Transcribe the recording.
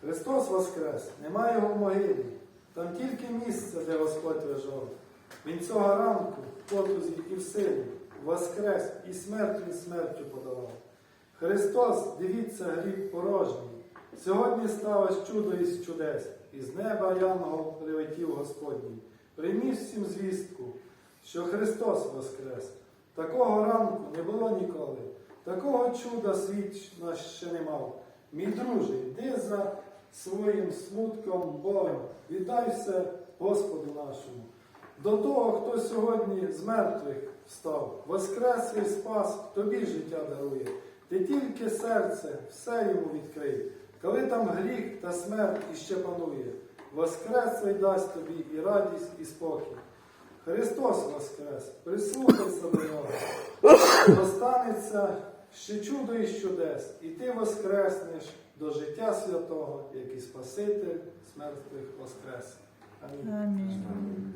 Христос Воскрес, немає його в могилі, там тільки місце, де Господь лежав. Він цього ранку, в потузі і в силі, воскрес і смерть він смертю подавав. Христос, дивіться, гріб порожній. Сьогодні сталося чудо із чудес, із неба янгол прилетів Господній. Приніс всім звістку, що Христос воскрес. Такого ранку не було ніколи, такого чуда світ наш ще не мав. Мій друже, йди за своїм смутком Богом, віддайся Господу нашому. До того, хто сьогодні з мертвих встав, воскрес і спас, тобі життя дарує. Ти тільки серце, все йому відкрий, коли там гріх та смерть іще панує. Воскрес і дасть тобі і радість, і спокій. Христос Воскрес, прислухайся до нього. Достанеться ще чудо і чудес, і ти воскреснеш до життя святого, як і Спаситель смертних воскрес. Амінь. Амінь.